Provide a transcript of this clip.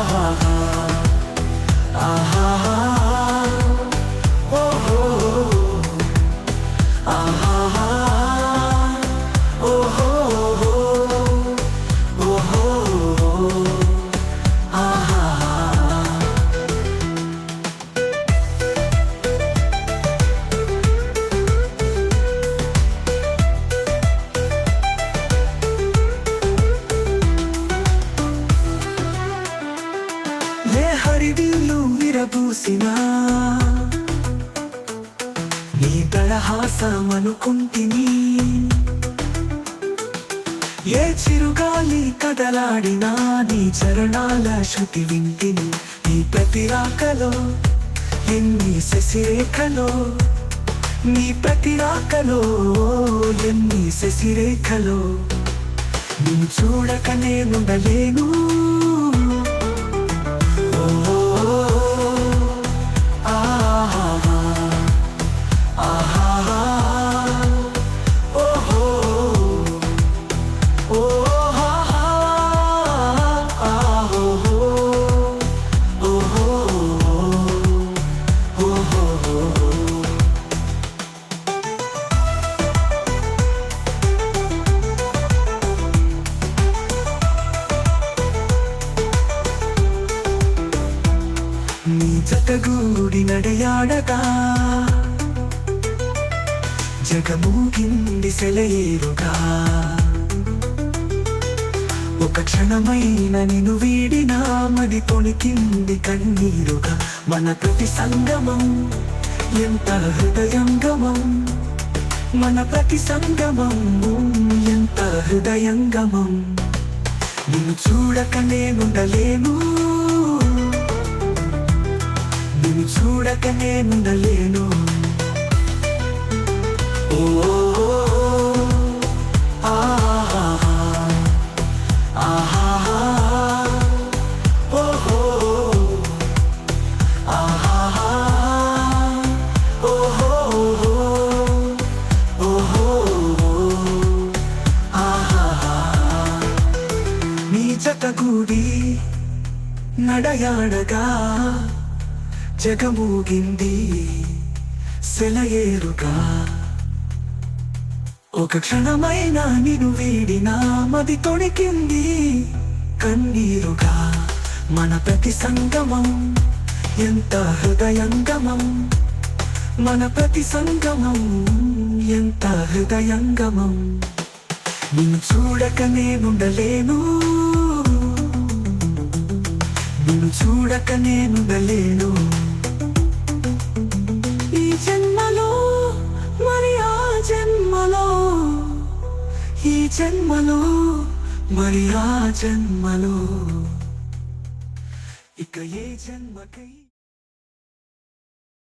হা হা ఏ హరివిల్లు విరబూసినా. నీ తరహాసమనుకుంటిని ఏ చిరుగాలి కదలాడినా నీ చరణాల శృతి వింటిని. నీ ప్రతి రాకలో ఎన్ని శశిరేఖలో నీ ప్రతి రాకలో ఎన్ని శశిరేఖలో. నిన్ను చూడక నేనుండలేను నీ జతగూడి నడయాడగా జగము కింది సెలయేరుగా ఒక క్షణమైన నిను వీడినా మది తొణికింది కన్నీరుగా మన ప్రతి సంగమం ఎంత హృదయంగమం? మన ప్రతి సంగమం ఎంత హృదయంగమం? నిన్ను చూడక నేనుండలేను. నిన్ను చూడక నేనుండలేను. ఓ ఆహా ఆహా నడయాడగా. జగమూగింది. సెలయేరుగా ఒక క్షణమైన నిను వీడినా మది తొణికింది కన్నీరుగా. మన ప్రతి సంగమం ఎంత హృదయంగమం? మన ప్రతి సంగమం ఎంత హృదయంగమం? నిన్ను చూడక నేనుండలేను. నిన్ను చూడక నేనుండలేను. జన్మలో మరి ఆ జన్మలో. ఇక ఏ జన్మకై